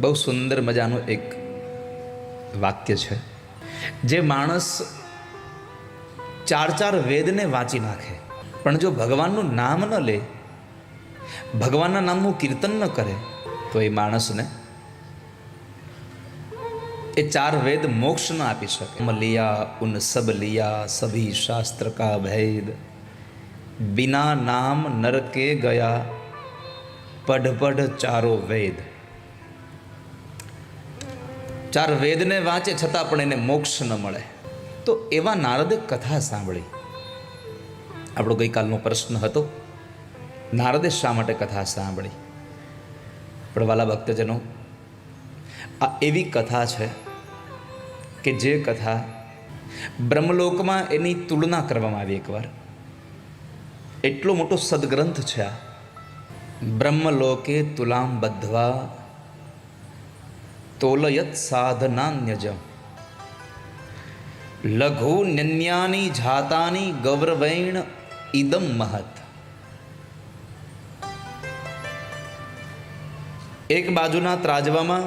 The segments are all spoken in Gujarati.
બહુ સુંદર મજાનું એક વાક્ય છે. જે માણસ ચાર ચાર વેદને વાંચી નાખે. પણ જો ભગવાનનું નામ ન લે, ભગવાનના નામનું કીર્તન ન કરે, તો એ માણસને એ ચાર વેદ મોક્ષ ન આપી શકે. લિયા ઉન સબ લિયા, સભી શાસ્ત્ર કા ભેદ. બિના નામ નરકે ગયા, પઢ પઢ ચારો વેદ. ચાર વેદને વાંચે છતાં પણ એને મોક્ષ ન મળે. તો એવા નારદે કથા સાંભળી. આપણો ગઈકાલનો પ્રશ્ન હતો, નારદે શા માટે કથા સાંભળી? પણ વાલા ભક્તજનો, આ એવી કથા છે કે જે કથા બ્રહ્મલોકમાં એની તુલના કરવામાં આવી એકવાર. એટલો મોટો સદગ્રંથ છે આ. બ્રહ્મલોકે તુલામ બધ્વા તોલયત સાધનાન્યજ લઘુ નન્યાની જાતાની ગૌરવૈણ ઇદમ મહત એક બાજુના ત્રાજવામાં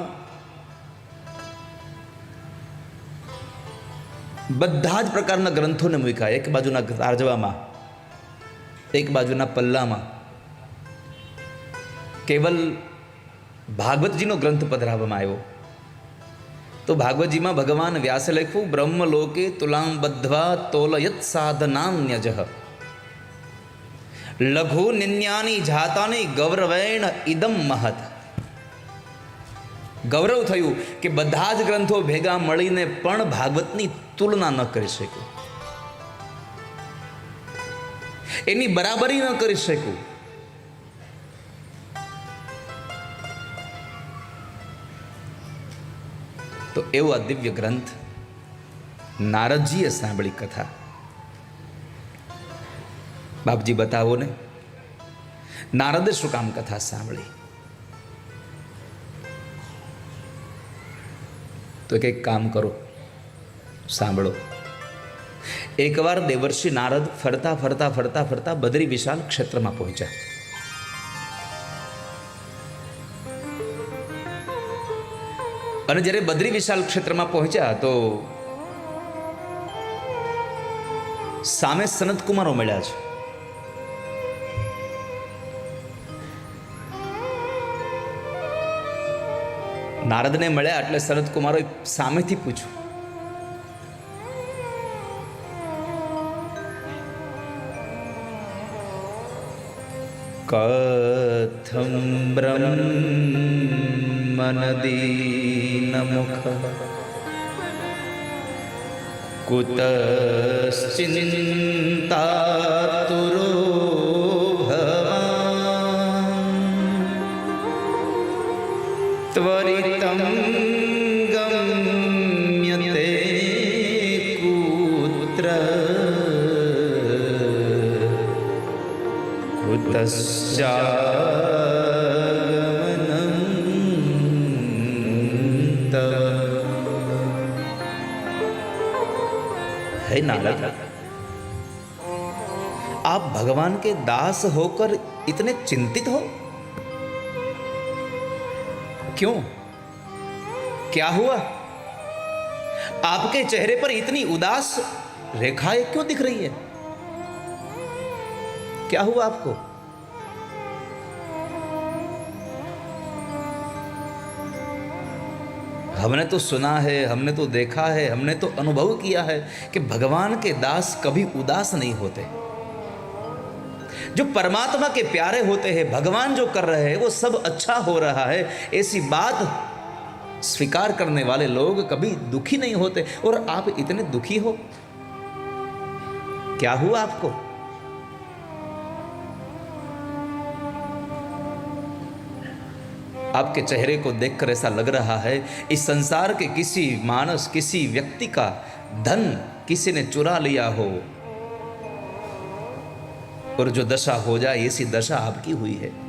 બધા જ પ્રકારના ગ્રંથોને મૂક્યા એક બાજુના ત્રાજવામાં એક બાજુના પલ્લામાં કેવલ ભાગવતજીનો ગ્રંથ પધરાવવામાં આવ્યો તો ભાગવતજીમાં ભગવાન વ્યાસે લખ્યું, બ્રહ્મલોકે તુલામ બધ્વા તોલયત સાધનાન્યજ. લઘુ નિન્યાની જાતાની ગૌરવેણ ઇદમ મહત ગૌરવ થયું કે બધા જ ગ્રંથો ભેગા મળીને પણ ભાગવતની તુલના ન કરી શક્યું. એની બરાબરી ન કરી શક્યું. તો એવો આ દિવ્ય ગ્રંથ નારદજીએ સાંભળી કથા. બાપજી બતાવો ને, નારદે શું કામ કથા સાંભળી? તો કંઈક કામ કરો, સાંભળો. એકવાર દેવર્ષિ નારદ ફરતા ફરતા ફરતા ફરતા બદરી વિશાલ ક્ષેત્રમાં પહોંચ્યા. અને જ્યારે બદ્રી વિશાલ ક્ષેત્રમાં પહોંચ્યા તો સામે સનત કુમારો મળ્યા છે. નારદને મળ્યા એટલે સનત કુમારો સામેથી પૂછ્યું, કથમ બ્રહ્મનદીનમુખ मुख कुतश्चिन्ता त्वरितं गम्यते कुत्र कुतश्च है नारद। आप भगवान के दास होकर इतने चिंतित हो? क्यों? क्या हुआ? आपके चेहरे पर इतनी उदास रेखाएँ क्यों दिख रही है? क्या हुआ आपको? हमने तो सुना है, हमने तो देखा है, हमने तो अनुभव किया है कि भगवान के दास कभी उदास नहीं होते। जो परमात्मा के प्यारे होते हैं, भगवान जो कर रहे हैं, वो सब अच्छा हो रहा है। ऐसी बात स्वीकार करने वाले लोग कभी दुखी नहीं होते। और आप इतने दुखी हो? क्या हुआ आपको? आपके चेहरे को देखकर ऐसा लग रहा है, इस संसार के किसी मानस, किसी व्यक्ति का धन किसी ने चुरा लिया हो। और जो दशा हो जाए, ऐसी दशा आपकी हुई है।